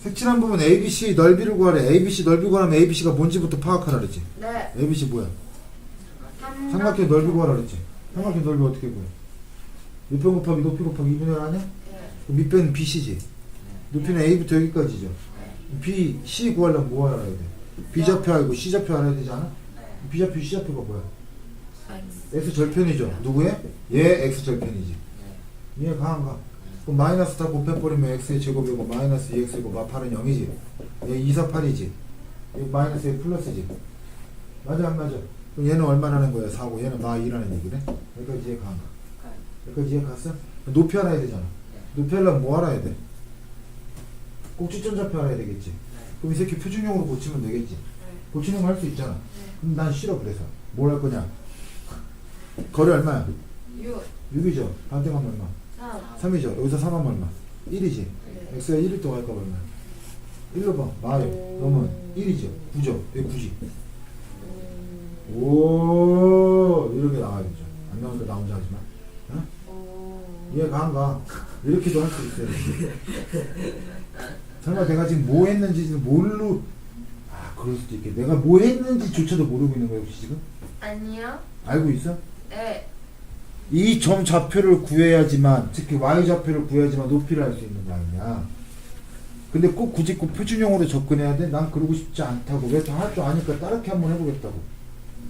색칠한 부분 ABC 넓이를 구하래. ABC 넓이 구하면 ABC가 뭔지부터 파악하라 그랬지. 네. ABC 뭐야? 삼각- 삼각형 넓이 구하라 그랬지. 삼각형 넓이 어떻게 구해? 밑변 곱하기 높이 곱하기 2분의 1 아니야? 네. 그럼 밑변은 BC지. 높이는 A부터 여기까지죠. B, C 구하려면 뭐 알아야 돼? B 좌표 알고 C 좌표 알아야 되지 않아? B 좌표, C 좌표가 뭐야? X 절편이죠. 누구의? 얘 X 절편이지. 이해가 안 가? 그럼 마이너스 다 곱해버리면 X의 제곱이고 마이너스 2X고 마팔은 0이지. 얘 2, 4, 8이지. 얘 마이너스 얘 플러스지. 맞아 안 맞아? 그럼 얘는 얼마라는 거야? 4고 얘는 마 2라는 얘기네. 여기까지 이해가 안 가? 여기까지 이해 갔어? 높이 알아야 되잖아. 높이 하려면 뭐 알아야 돼? 꼭지점 좌표 알아야 되겠지. 그럼 이 새끼 표준형으로 고치면 되겠지. 고치는 거 할 수 있잖아. 그럼 난 싫어 그래서. 뭘 할 거냐? 거리 얼마야? 6 6이죠. 반대가면 얼마? 3 3이죠. 여기서 3하면 얼마? 1이지. 네. x가 1일 동안 할까 얼마? 1로 봐. 마요. 그러면 1이죠. 9죠. 여기 9지. 오 이렇게 나와야죠. 안 나오니까 나 혼자 하지 마. 어? 이해가 안 가. 이렇게도 할 수 있어요. 설마 내가 지금 뭐 했는지 모르 아 그럴 수도 있겠 내가 뭐 했는지조차도 모르고 있는 거야 혹시 지금? 아니요 알고 있어? 네 이 점 좌표를 구해야지만 특히 y 좌표를 구해야지만 높이를 알 수 있는 거 아니냐 근데 꼭 굳이 꼭 표준형으로 접근해야 돼? 난 그러고 싶지 않다고 왜 다 할 줄 아니까 따르게 한번 해보겠다고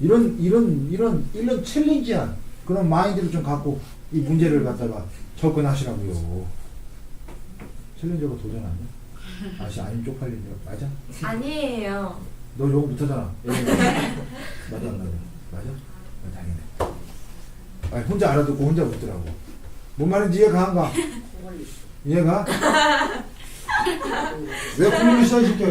이런 이런 이런 이런 챌린지한 그런 마인드를 좀 갖고 이 문제를 갖다가 접근하시라고요 챌린저가 도전 아니야? 아시 아님 쪽팔린다 맞아? 아니에요 너 요거 못하잖아 맞아 안 맞아? 맞아? 아, 아니 혼자 알아듣고 혼자 묻더라고 뭔 말인지 이해가 안 가? 이해가? 왜 고민을 시작시켜